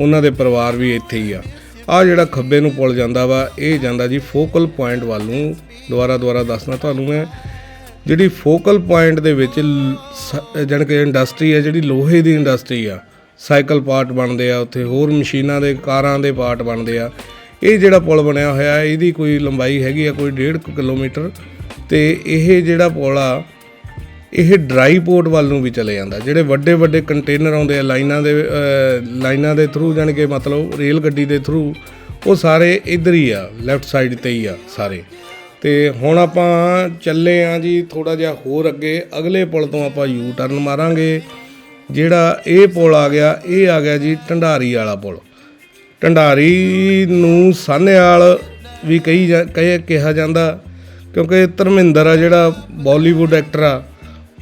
ਉਹਨਾਂ ਦੇ ਪਰਿਵਾਰ ਵੀ ਇੱਥੇ ਹੀ ਆ। ਆ ਜਿਹੜਾ ਖੱਬੇ ਨੂੰ ਪੁਲ ਜਾਂਦਾ ਵਾ, ਇਹ ਜਾਂਦਾ ਜੀ ਫੋਕਲ ਪੁਆਇੰਟ ਵੱਲ ਨੂੰ। ਦੁਬਾਰਾ ਦੁਬਾਰਾ ਦੱਸਣਾ ਤੁਹਾਨੂੰ ਮੈਂ ਜਿਹੜੀ ਫੋਕਲ ਪੁਆਇੰਟ ਦੇ ਵਿੱਚ ਜਾਣੀ ਕਿ ਇੰਡਸਟਰੀ ਹੈ, ਜਿਹੜੀ ਲੋਹੇ ਦੀ ਇੰਡਸਟਰੀ ਆ, ਸਾਈਕਲ ਪਾਰਟ ਬਣਦੇ ਆ, ਉੱਥੇ ਹੋਰ ਮਸ਼ੀਨਾਂ ਦੇ, ਕਾਰਾਂ ਦੇ ਪਾਰਟ ਬਣਦੇ ਆ। ਇਹ ਜਿਹੜਾ ਪੁਲ ਬਣਿਆ ਹੋਇਆ ਇਹਦੀ ਕੋਈ ਲੰਬਾਈ ਹੈਗੀ ਆ, ਕੋਈ 1.5 ਕਿਲੋਮੀਟਰ। ਤੇ ਇਹ ਜਿਹੜਾ ਪੁਲ ਆ, ਇਹ ਡਰਾਈ ਪੋਰਟ ਵੱਲ ਨੂੰ ਵੀ ਚਲੇ ਜਾਂਦਾ। ਜਿਹੜੇ ਵੱਡੇ ਵੱਡੇ ਕੰਟੇਨਰ ਆਉਂਦੇ ਆ, ਲਾਈਨਾਂ ਦੇ ਲਾਈਨਾਂ ਦੇ ਥਰੂ, ਜਾਣੀ ਕਿ ਮਤਲਬ ਰੇਲ ਗੱਡੀ ਦੇ ਥਰੂ, ਉਹ ਸਾਰੇ ਇੱਧਰ ਹੀ ਆ, ਲੈਫਟ ਸਾਈਡ ਤੇ ਹੀ ਆ ਸਾਰੇ। ਤੇ ਹੁਣ ਆਪਾਂ ਚੱਲੇ ਆ ਜੀ ਥੋੜਾ ਜਿਹਾ ਹੋਰ ਅੱਗੇ। ਅਗਲੇ ਪੁਲ ਤੋਂ ਆਪਾਂ ਯੂ ਟਰਨ ਮਾਰਾਂਗੇ। ਜਿਹੜਾ ਇਹ ਪੁਲ ਆ ਗਿਆ, ਇਹ ਆ ਗਿਆ ਜੀ ਢੰਡਾਰੀ ਵਾਲਾ ਪੁਲ। ਢੰਡਾਰੀ ਨੂੰ ਸਾਹਨੇਵਾਲ ਵੀ ਕਹੀ ਜਾ- ਕਹੇ, ਕਿਹਾ ਜਾਂਦਾ, ਕਿਉਂਕਿ ਧਰਮਿੰਦਰ ਆ ਜਿਹੜਾ ਬਾਲੀਵੁੱਡ ਐਕਟਰ ਆ,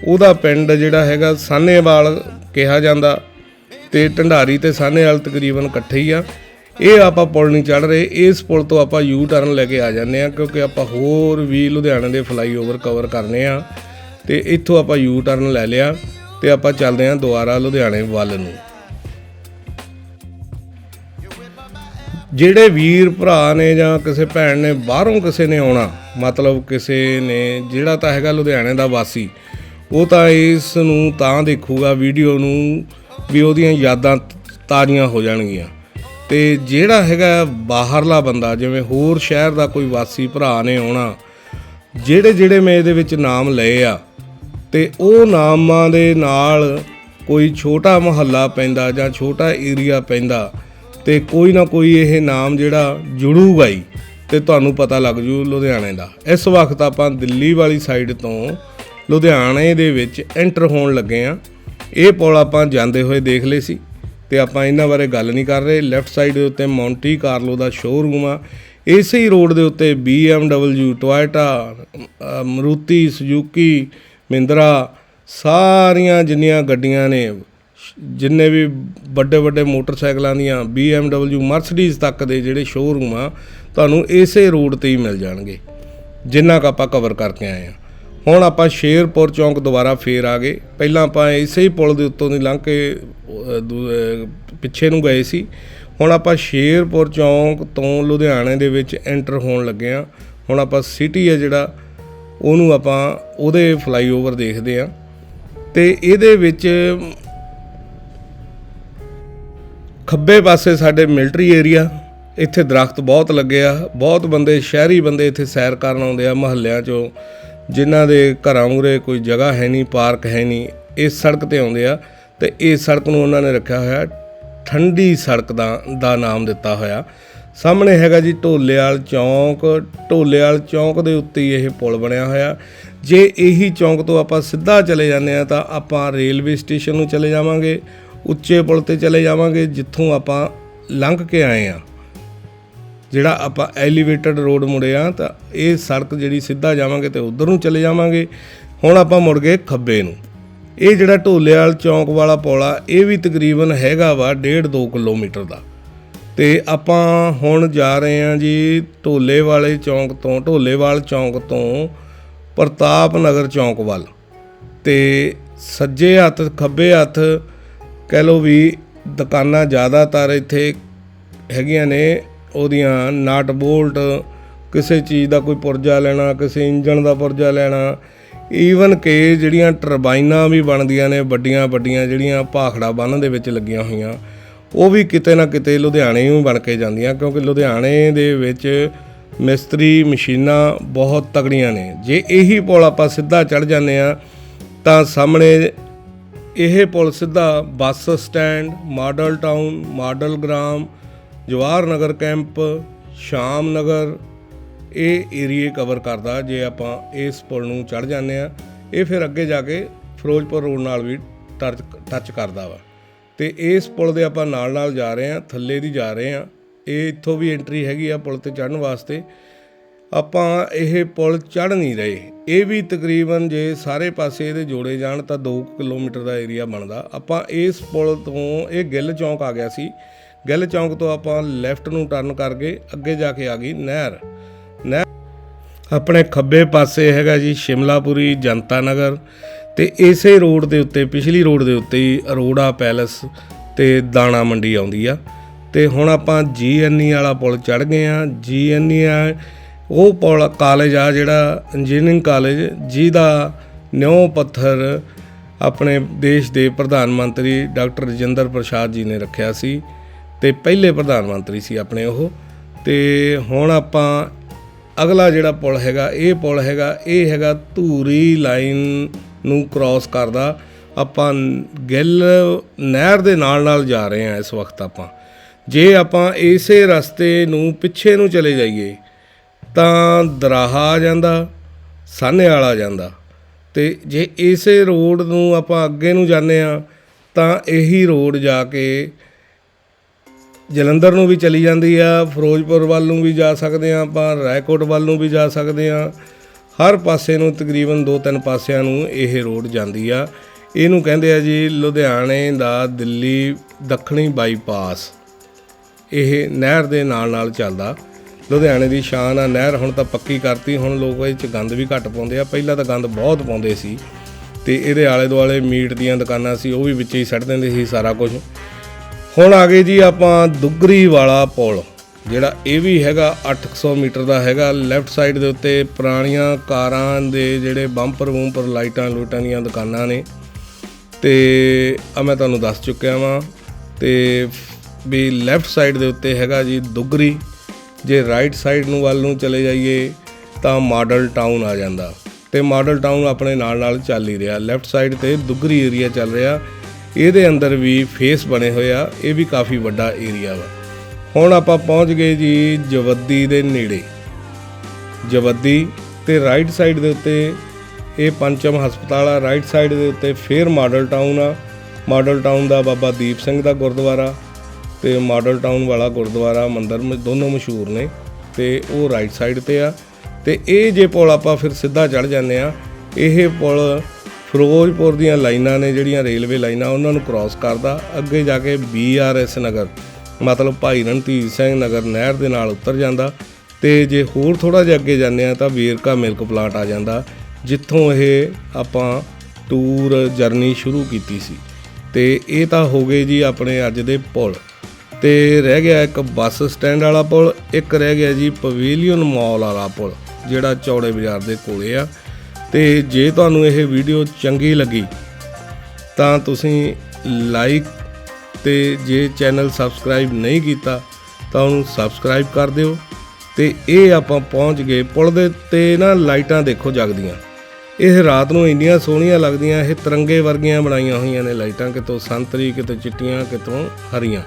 ਉਹਦਾ ਪਿੰਡ ਜਿਹੜਾ ਹੈਗਾ ਸਾਹਨੇਵਾਲ ਕਿਹਾ ਜਾਂਦਾ ਤੇ ਢੰਡਾਰੀ ਤੇ ਸਾਹਨੇਵਾਲ ਤਕਰੀਬਨ ਇਕੱਠੇ ਹੀ ਆ। ਇਹ ਆਪਾਂ ਪੁਲ ਨਹੀਂ ਚੜ ਰਹੇ, ਇਸ ਪੁਲ ਤੋਂ ਆਪਾਂ ਯੂ ਟਰਨ ਲੈ ਕੇ ਆ ਜਾਂਦੇ ਆ ਕਿਉਂਕਿ ਆਪਾਂ ਹੋਰ ਵੀ ਲੁਧਿਆਣੇ ਦੇ ਫਲਾਈਓਵਰ ਕਵਰ ਕਰਨੇ ਆ ਤੇ ਇੱਥੋਂ ਆਪਾਂ ਯੂ ਟਰਨ ਲੈ ਲਿਆ ਤੇ ਆਪਾਂ ਚੱਲਦੇ ਆ ਦੁਬਾਰਾ ਲੁਧਿਆਣੇ ਵੱਲ ਨੂੰ। ਜਿਹੜੇ ਵੀਰ ਭਰਾ ਨੇ ਜਾਂ ਕਿਸੇ ਭੈਣ ਨੇ ਬਾਹਰੋਂ ਕਿਸੇ ਨੇ ਆਉਣਾ, ਮਤਲਬ ਕਿਸੇ ਨੇ ਜਿਹੜਾ ਤਾਂ ਹੈਗਾ ਲੁਧਿਆਣੇ ਦਾ ਵਾਸੀ, ਉਹ ਤਾਂ ਇਸ ਨੂੰ ਤਾਂ ਦੇਖੂਗਾ, ਵੀਡੀਓ ਨੂੰ ਵੀ ਉਹਦੀਆਂ ਯਾਦਾਂ ਤਾਜ਼ੀਆਂ ਹੋ ਜਾਣਗੀਆਂ। ਤੇ ਜਿਹੜਾ ਹੈਗਾ ਬਾਹਰਲਾ ਬੰਦਾ, ਜਿਵੇਂ ਹੋਰ ਸ਼ਹਿਰ ਦਾ ਕੋਈ ਵਾਸੀ ਭਰਾ ਨੇ ਆਉਣਾ, ਜਿਹੜੇ ਜਿਹੜੇ ਮੈਂ ਇਹਦੇ ਵਿੱਚ ਨਾਮ ਲਏ ਆ, ਤੇ ਉਹ ਨਾਮਾਂ ਦੇ ਨਾਲ ਕੋਈ ਛੋਟਾ ਮੁਹੱਲਾ ਪੈਂਦਾ ਜਾਂ ਛੋਟਾ ਏਰੀਆ ਪੈਂਦਾ, ਤੇ ਕੋਈ ਨਾ ਕੋਈ ਇਹ ਨਾਮ ਜਿਹੜਾ ਜੁੜੂਗਾ ਹੀ, ਤੇ ਤੁਹਾਨੂੰ ਪਤਾ ਲੱਗ ਜੂ ਲੁਧਿਆਣੇ ਦਾ। ਇਸ ਵਕਤ ਆਪਾਂ ਦਿੱਲੀ ਵਾਲੀ ਸਾਈਡ ਤੋਂ ਲੁਧਿਆਣੇ ਦੇ ਵਿੱਚ ਐਂਟਰ ਹੋਣ ਲੱਗੇ ਆ। ਇਹ ਪੁਲ ਆਪਾਂ ਜਾਂਦੇ ਹੋਏ ਦੇਖ ਲਏ ਸੀ। ਤੇ ਆਪਾਂ ਇਹਨਾਂ ਬਾਰੇ ਗੱਲ ਨਹੀਂ ਕਰ ਰਹੇ। ਲੈਫਟ ਸਾਈਡ ਦੇ ਉੱਤੇ ਮੌਂਟੀ ਕਾਰਲੋ ਦਾ ਸ਼ੋਰੂਮ ਆ। ਇਸੇ ਹੀ ਰੋਡ ਦੇ ਉੱਤੇ BMW Toyota Maruti Suzuki Mahindra ਸਾਰੀਆਂ ਜਿੰਨੀਆਂ ਗੱਡੀਆਂ ਨੇ, ਜਿੰਨੇ ਵੀ ਵੱਡੇ ਵੱਡੇ ਮੋਟਰਸਾਈਕਲਾਂ ਦੀਆਂ BMW ਮਰਸੀਡੀਜ਼ ਤੱਕ ਦੇ ਜਿਹੜੇ ਸ਼ੋਰੂਮ ਆ, ਤੁਹਾਨੂੰ ਇਸੇ ਰੋਡ ਤੇ ਹੀ ਮਿਲ ਜਾਣਗੇ, ਜਿੰਨਾ ਕ ਆਪਾਂ ਕਵਰ ਕਰਕੇ ਆਏ ਆ। ਹੁਣ ਆਪਾਂ ਸ਼ੇਰਪੁਰ ਚੌਂਕ ਦੁਬਾਰਾ ਫੇਰ ਆ ਗਏ। ਪਹਿਲਾਂ ਆਪਾਂ ਇਸੇ ਹੀ ਪੁਲ ਦੇ ਉੱਤੋਂ ਦੀ ਲੰਘ ਕੇ ਪਿੱਛੇ ਨੂੰ ਗਏ ਸੀ। ਹੁਣ ਆਪਾਂ ਸ਼ੇਰਪੁਰ ਚੌਂਕ ਤੋਂ ਲੁਧਿਆਣੇ ਦੇ ਵਿੱਚ ਐਂਟਰ ਹੋਣ ਲੱਗੇ ਆ ਹੁਣ ਆਪਾਂ ਸਿਟੀ ਹੈ ਜਿਹੜਾ, ਉਹਨੂੰ ਆਪਾਂ ਉਹਦੇ ਫਲਾਈਓਵਰ ਦੇਖਦੇ ਆ ਤੇ ਇਹਦੇ ਵਿੱਚ ਖੱਬੇ ਪਾਸੇ ਸਾਡੇ ਮਿਲਟਰੀ ਏਰੀਆ ਇੱਥੇ ਦਰਖਤ ਬਹੁਤ ਲੱਗੇ ਆ। ਬਹੁਤ ਬੰਦੇ, ਸ਼ਹਿਰੀ ਬੰਦੇ ਇੱਥੇ ਸੈਰ ਕਰਨ ਆਉਂਦੇ ਆ ਮਹੱਲਿਆਂ 'ਚੋਂ। ਜਿਨ੍ਹਾਂ ਦੇ ਘਰਾਂ ਮੂਰੇ ਕੋਈ ਜਗ੍ਹਾ ਹੈ ਨਹੀਂ, ਪਾਰਕ ਹੈ ਨਹੀਂ ਇਸ ਸੜਕ ਤੇ ਆਉਂਦੇ ਆ ਤੇ ਇਸ ਸੜਕ ਨੂੰ ਉਹਨਾਂ ਨੇ ਰੱਖਿਆ ਹੋਇਆ, ਠੰਡੀ ਸੜਕ ਦਾ ਦਾ ਨਾਮ ਦਿੱਤਾ ਹੋਇਆ। ਸਾਹਮਣੇ ਹੈਗਾ ਜੀ ਢੋਲੇਵਾਲ ਚੌਂਕ ਢੋਲੇਵਾਲ ਚੌਂਕ ਦੇ ਉੱਤੇ ਹੀ ਇਹ ਪੁਲ ਬਣਿਆ ਹੋਇਆ। ਜੇ ਇਹੀ ਚੌਂਕ ਤੋਂ ਆਪਾਂ ਸਿੱਧਾ ਚਲੇ ਜਾਂਦੇ ਆ ਤਾਂ ਆਪਾਂ ਰੇਲਵੇ ਸਟੇਸ਼ਨ ਨੂੰ ਚਲੇ ਜਾਵਾਂਗੇ, ਉੱਚੇ ਪੁਲ ਤੇ ਚਲੇ ਜਾਵਾਂਗੇ, ਜਿੱਥੋਂ ਆਪਾਂ ਲੰਘ ਕੇ ਆਏ ਆ। ਜਿਹੜਾ ਆਪਾਂ ਐਲੀਵੇਟਡ ਰੋਡ ਮੁੜਿਆ ਤਾਂ ਇਹ ਸੜਕ ਜਿਹੜੀ ਸਿੱਧਾ ਜਾਵਾਂਗੇ ਤੇ ਉਧਰ ਨੂੰ ਚਲੇ ਜਾਵਾਂਗੇ। ਹੁਣ ਆਪਾਂ ਮੁੜ ਗਏ ਖੱਬੇ ਨੂੰ। ਇਹ ਜਿਹੜਾ ਢੋਲੇਵਾਲ ਚੌਂਕ ਵਾਲਾ ਪੌਲਾ, ਇਹ ਵੀ ਤਕਰੀਬਨ ਹੈਗਾ ਵਾ 1.5 2 ਕਿਲੋਮੀਟਰ ਦਾ। ਤੇ ਆਪਾਂ ਹੁਣ ਜਾ ਰਹੇ ਹਾਂ ਜੀ ਢੋਲੇ ਵਾਲੇ ਚੌਂਕ ਤੋਂ, ਢੋਲੇਵਾਲ ਚੌਂਕ ਤੋਂ ਪ੍ਰਤਾਪ ਨਗਰ ਚੌਂਕ ਵੱਲ। ਤੇ ਸੱਜੇ ਹੱਥ, ਖੱਬੇ ਹੱਥ ਕਹਿ ਲਓ ਵੀ ਦੁਕਾਨਾਂ ਜ਼ਿਆਦਾਤਰ ਇੱਥੇ ਹੈਗੀਆਂ ਨੇ ਉਹਦੀਆਂ ਨਾਟ ਬੋਲਟ, ਕਿਸੇ ਚੀਜ਼ ਦਾ ਕੋਈ ਪੁਰਜਾ ਲੈਣਾ, ਕਿਸੇ ਇੰਜਨ ਦਾ ਪੁਰਜਾ ਲੈਣਾ ਈਵਨ ਕਿ ਜਿਹੜੀਆਂ ਟਰਬਾਈਨਾਂ ਵੀ ਬਣਦੀਆਂ ਨੇ, ਵੱਡੀਆਂ ਵੱਡੀਆਂ ਜਿਹੜੀਆਂ ਭਾਖੜਾ ਬੰਨ ਦੇ ਵਿੱਚ ਲੱਗੀਆਂ ਹੋਈਆਂ, ਉਹ ਵੀ ਕਿਤੇ ਨਾ ਕਿਤੇ ਲੁਧਿਆਣੇ ਹੀ ਬਣ ਕੇ ਜਾਂਦੀਆਂ, ਕਿਉਂਕਿ ਲੁਧਿਆਣੇ ਦੇ ਵਿੱਚ ਮਿਸਤਰੀ ਮਸ਼ੀਨਾਂ ਬਹੁਤ ਤਗੜੀਆਂ ਨੇ। ਜੇ ਇਹੀ ਪੁਲ ਆਪਾਂ ਸਿੱਧਾ ਚੜ ਜਾਂਦੇ ਆ ਤਾਂ ਸਾਹਮਣੇ ਇਹ ਪੁਲ ਸਿੱਧਾ bus stand, model town, model Gram Jawahar Nagar camp, Sham Nagar, ਇਹ ਏਰੀਏ ਕਵਰ ਕਰਦਾ ਜੇ ਆਪਾਂ ਇਸ ਪੁਲ ਨੂੰ ਚੜ ਜਾਂਦੇ ਆ ਇਹ ਫਿਰ ਅੱਗੇ ਜਾ ਕੇ ਫਿਰੋਜ਼ਪੁਰ ਰੋਡ ਨਾਲ ਵੀ ਟੱਚ ਟੱਚ ਕਰਦਾ ਵਾ। ਤੇ ਇਸ ਪੁਲ ਦੇ ਆਪਾਂ ਨਾਲ ਨਾਲ ਜਾ ਰਹੇ ਆ ਥੱਲੇ ਦੀ ਜਾ ਰਹੇ ਆ ਇਹ ਇੱਥੋਂ ਵੀ ਐਂਟਰੀ ਹੈਗੀ ਆ ਪੁਲ ਤੇ ਚੜਨ ਵਾਸਤੇ। ਆਪਾਂ ਇਹ ਪੁਲ ਚੜ ਨਹੀਂ ਰਹੇ। ਇਹ ਵੀ ਤਕਰੀਬਨ ਜੇ ਸਾਰੇ ਪਾਸੇ ਇਹਦੇ ਜੋੜੇ ਜਾਣ ਤਾਂ 2 ਕਿਲੋਮੀਟਰ ਦਾ ਏਰੀਆ ਬਣਦਾ। ਆਪਾਂ ਇਸ ਪੁਲ ਤੋਂ ਇਹ ਗਿੱਲ ਚੌਂਕ ਆ ਗਿਆ ਸੀ। ਗਿੱਲ ਚੌਂਕ ਤੋਂ ਆਪਾਂ ਲੈਫਟ ਨੂੰ ਟਰਨ ਕਰਕੇ ਅੱਗੇ ਜਾ ਕੇ ਆ ਗਈ ਨਹਿਰ। ਨਹਿਰ ਆਪਣੇ ਖੱਬੇ ਪਾਸੇ ਹੈਗਾ ਜੀ ਸ਼ਿਮਲਾਪੁਰੀ ਜਨਤਾ ਨਗਰ ਤੇ ਇਸੇ ਰੋਡ ਦੇ ਉੱਤੇ, ਪਿਛਲੀ ਰੋਡ ਦੇ ਉੱਤੇ ਹੀ ਅਰੋੜਾ ਪੈਲਸ ਤੇ ਦਾਣਾ ਮੰਡੀ ਆਉਂਦੀ ਆ। ਤੇ ਹੁਣ ਆਪਾਂ ਜੀਐਨਈ ਵਾਲਾ ਪੁਲ ਚੜ ਗਏ ਆ। ਜੀਐਨਈ ਆ, ਉਹ ਪੁਲ ਕਾਲਜ ਆ ਜਿਹੜਾ ਇੰਜੀਨੀਅਰਿੰਗ ਕਾਲਜ ਜਿਹਦਾ ਨਿਉ ਪੱਥਰ ਆਪਣੇ ਦੇਸ਼ ਦੇ ਪ੍ਰਧਾਨ ਮੰਤਰੀ ਡਾਕਟਰ ਰਜਿੰਦਰ ਪ੍ਰਸਾਦ ਜੀ ਨੇ ਰੱਖਿਆ ਸੀ। ਤੇ ਪਹਿਲੇ ਪ੍ਰਧਾਨ ਮੰਤਰੀ ਸੀ ਆਪਣੇ ਉਹ। ਤੇ ਹੁਣ ਆਪਾਂ ਅਗਲਾ ਜਿਹੜਾ ਪੁਲ ਹੈਗਾ, ਇਹ ਪੁਲ ਹੈਗਾ, ਇਹ ਹੈਗਾ ਧੂਰੀ ਲਾਈਨ ਨੂੰ ਕ੍ਰਾਸ ਕਰਦਾ। ਆਪਾਂ ਗਿੱਲ ਨਹਿਰ ਦੇ ਨਾਲ ਨਾਲ ਜਾ ਰਹੇ ਹਾਂ ਇਸ ਵਕਤ ਆਪਾਂ। ਜੇ ਆਪਾਂ ਇਸੇ ਰਸਤੇ ਨੂੰ ਪਿੱਛੇ ਨੂੰ ਚਲੇ ਜਾਈਏ, ਤਾਂ ਦਰਾਹਾ ਆ ਜਾਂਦਾ, ਸਾਹਨੇ ਵਾਲਾ ਜਾਂਦਾ। ਤੇ ਜੇ ਇਸੇ ਰੋਡ ਨੂੰ ਆਪਾਂ ਅੱਗੇ ਨੂੰ ਜਾਂਦੇ ਆ ਤਾਂ ਇਹੀ ਰੋਡ ਜਾ ਕੇ ਜਲੰਧਰ ਨੂੰ ਵੀ ਚਲੀ ਜਾਂਦੀ ਆ, ਫਿਰੋਜ਼ਪੁਰ ਵੱਲ ਨੂੰ ਵੀ ਜਾ ਸਕਦੇ ਆ ਆਪਾਂ, ਰਾਏਕੋਟ ਵੱਲ ਨੂੰ ਵੀ ਜਾ ਸਕਦੇ ਆ। ਹਰ ਪਾਸੇ ਨੂੰ ਤਕਰੀਬਨ ਦੋ ਤਿੰਨ ਪਾਸਿਆਂ ਨੂੰ ਇਹ ਰੋਡ ਜਾਂਦੀ ਆ। ਇਹਨੂੰ ਕਹਿੰਦੇ ਆ ਜੀ ਲੁਧਿਆਣੇ ਦਾ ਦਿੱਲੀ ਦੱਖਣੀ ਬਾਈਪਾਸ। ਇਹ ਨਹਿਰ ਦੇ ਨਾਲ ਨਾਲ ਚੱਲਦਾ। ਲੁਧਿਆਣੇ ਦੀ ਸ਼ਾਨ ਆ ਨਹਿਰ ਹੁਣ ਤਾਂ ਪੱਕੀ ਕਰਤੀ, ਹੁਣ ਲੋਕ ਇਹ ਚ ਗੰਦ ਵੀ ਘੱਟ ਪਾਉਂਦੇ ਆ। ਪਹਿਲਾਂ ਤਾਂ ਗੰਦ ਬਹੁਤ ਪਾਉਂਦੇ ਸੀ ਤੇ ਇਹਦੇ ਆਲੇ ਦੁਆਲੇ ਮੀਟ ਦੀਆਂ ਦੁਕਾਨਾਂ ਸੀ, ਉਹ ਵੀ ਵਿੱਚ ਹੀ ਸੱਟ ਦਿੰਦੇ ਸੀ ਸਾਰਾ ਕੁਝ ਹੁਣ ਆ ਗਏ ਜੀ ਆਪਾਂ ਦੁੱਗਰੀ ਵਾਲਾ ਪੁਲ, ਜਿਹੜਾ ਇਹ ਵੀ ਹੈਗਾ 800 ਮੀਟਰ ਦਾ ਹੈਗਾ। ਲੈਫਟ ਸਾਈਡ ਦੇ ਉੱਤੇ ਪੁਰਾਣੀਆਂ ਕਾਰਾਂ ਦੇ ਜਿਹੜੇ ਬੰਪਰ ਵੂੰਪਰ ਲਾਈਟਾਂ ਲੂਟਾਂ ਦੀਆਂ ਦੁਕਾਨਾਂ ਨੇ। ਤੇ ਆ ਮੈਂ ਤੁਹਾਨੂੰ ਦੱਸ ਚੁੱਕਿਆ ਵਾਂ ਤੇ ਵੀ ਲੈਫਟ ਸਾਈਡ ਦੇ ਉੱਤੇ ਹੈਗਾ ਜੀ ਦੁੱਗਰੀ। ਜੇ ਰਾਈਟ ਸਾਈਡ ਨੂੰ ਵੱਲ ਨੂੰ ਚਲੇ ਜਾਈਏ ਤਾਂ ਮਾਡਲ ਟਾਊਨ ਆ ਜਾਂਦਾ। ਤੇ ਮਾਡਲ ਟਾਊਨ ਆਪਣੇ ਨਾਲ ਨਾਲ ਚੱਲ ਹੀ ਰਿਹਾ। ਲੈਫਟ ਸਾਈਡ ਤੇ ਦੁੱਗਰੀ ਏਰੀਆ ਚੱਲ ਰਿਹਾ। ਇਹਦੇ ਅੰਦਰ ਵੀ ਫੇਸ ਬਣੇ ਹੋਏ ਆ, ਇਹ ਵੀ ਕਾਫੀ ਵੱਡਾ ਏਰੀਆ ਵਾ। ਹੁਣ ਆਪਾਂ ਪਹੁੰਚ ਗਏ ਜੀ ਜਵੱਦੀ ਦੇ ਨੇੜੇ। ਜਵੱਦੀ ਤੇ ਰਾਈਟ ਸਾਈਡ ਦੇ ਉੱਤੇ ਇਹ ਪੰਚਮ ਹਸਪਤਾਲ ਆ ਰਾਈਟ ਸਾਈਡ ਦੇ ਉੱਤੇ ਫੇਰ ਮਾਡਲ ਟਾਊਨ ਆ। ਮਾਡਲ ਟਾਊਨ ਦਾ ਬਾਬਾ ਦੀਪ ਸਿੰਘ ਦਾ ਗੁਰਦੁਆਰਾ ਤੇ ਮਾਡਲ ਟਾਊਨ ਵਾਲਾ ਗੁਰਦੁਆਰਾ, ਮੰਦਰ ਮ- ਦੋਨੋਂ ਮਸ਼ਹੂਰ ਨੇ ਤੇ ਉਹ ਰਾਈਟ ਸਾਈਡ ਤੇ ਆ। ਤੇ ਇਹ ਜੇ ਪੁਲ ਆਪਾਂ ਫਿਰ ਸਿੱਧਾ ਚੜ ਜਾਂਦੇ ਆ, ਇਹ ਪੁਲ ਫਿਰੋਜ਼ਪੁਰ ਦੀਆਂ ਲਾਈਨਾਂ ਨੇ ਜਿਹੜੀਆਂ ਰੇਲਵੇ ਲਾਈਨਾਂ, ਉਹਨਾਂ ਨੂੰ ਕ੍ਰਾਸ ਕਰਦਾ ਅੱਗੇ ਜਾ ਕੇ ਬੀਆਰਐਸ ਨਗਰ, ਮਤਲਬ ਭਾਈ ਰਣਧੀਰ ਸਿੰਘ ਨਗਰ ਨਹਿਰ ਦੇ ਨਾਲ ਉਤਰ ਜਾਂਦਾ ਤੇ ਜੇ ਹੋਰ ਥੋੜਾ ਜਿਹਾ ਅੱਗੇ ਜਾਂਦੇ ਆ ਤਾਂ ਵੇਰਕਾ ਮਿਲਕ ਪਲਾਂਟ ਆ ਜਾਂਦਾ, ਜਿੱਥੋਂ ਇਹ ਆਪਾਂ ਟੂਰ ਜਰਨੀ ਸ਼ੁਰੂ ਕੀਤੀ ਸੀ। ਤੇ ਇਹ ਤਾਂ ਹੋ ਗਏ ਜੀ ਆਪਣੇ ਅੱਜ ਦੇ ਪੁਲ। ਤੇ ਰਹਿ ਗਿਆ ਇੱਕ ਬੱਸ ਸਟੈਂਡ ਵਾਲਾ ਪੁਲ, ਇੱਕ ਰਹਿ ਗਿਆ ਜੀ ਪਵੇਲੀਅਨ ਮਾਲ ਵਾਲਾ ਪੁਲ, ਜਿਹੜਾ ਚੌੜੇ ਬਾਜ਼ਾਰ ਦੇ ਕੋਲੇ ਆ। ਤੇ ਜੇ ਤੁਹਾਨੂੰ ਇਹ ਵੀਡੀਓ ਚੰਗੀ ਲੱਗੀ, ਤਾਂ ਤੁਸੀਂ ਲਾਈਕ ਤੇ ਜੇ ਚੈਨਲ ਸਬਸਕ੍ਰਾਈਬ ਨਹੀਂ ਕੀਤਾ, ਤਾਂ ਉਹਨੂੰ ਸਬਸਕ੍ਰਾਈਬ ਕਰ ਦਿਓ ਤੇ ਇਹ ਆਪਾਂ ਪਹੁੰਚ ਗਏ ਪੁਲ ਦੇ ਤੇ ਨਾ ਲਾਈਟਾਂ ਦੇਖੋ ਜਗਦੀਆਂ। ਇਹ ਰਾਤ ਨੂੰ ਇੰਨੀਆਂ ਸੋਹਣੀਆਂ ਲੱਗਦੀਆਂ, ਇਹ ਤਿਰੰਗੇ ਵਰਗੀਆਂ ਬਣਾਈਆਂ ਹੋਈਆਂ ਨੇ ਲਾਈਟਾਂ, ਕਿਤੋਂ ਸੰਤਰੀ, ਕਿਤੋਂ ਚਿੱਟੀਆਂ, ਕਿਤੋਂ ਹਰੀਆਂ।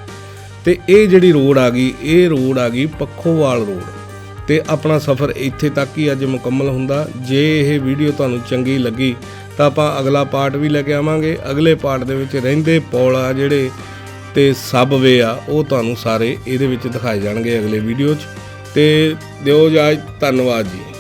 ਤੇ ਇਹ ਜਿਹੜੀ ਰੋਡ ਆ ਗਈ, ਇਹ ਰੋਡ ਆ ਗਈ ਪੱਖੋਵਾਲ ਰੋਡ। ਤੇ ਆਪਣਾ ਸਫ਼ਰ ਇੱਥੇ ਤੱਕ ਹੀ ਅੱਜ ਮੁਕੰਮਲ ਹੁੰਦਾ। ਜੇ ਇਹ ਵੀਡੀਓ ਤੁਹਾਨੂੰ ਚੰਗੀ ਲੱਗੀ, ਤਾਂ ਆਪਾਂ ਅਗਲਾ ਪਾਰਟ ਵੀ ਲੈ ਕੇ ਆਵਾਂਗੇ। ਅਗਲੇ ਪਾਰਟ ਦੇ ਵਿੱਚ ਰਹਿੰਦੇ ਪੌਲ ਆ ਜਿਹੜੇ ਤੇ ਸਬਵੇ ਆ, ਉਹ ਤੁਹਾਨੂੰ ਸਾਰੇ ਇਹਦੇ ਵਿੱਚ ਦਿਖਾਏ ਜਾਣਗੇ ਅਗਲੇ ਵੀਡੀਓ 'ਚ। ਤੇ ਦਿਓ ਇਜਾਜ਼ਤ, ਧੰਨਵਾਦ ਜੀ।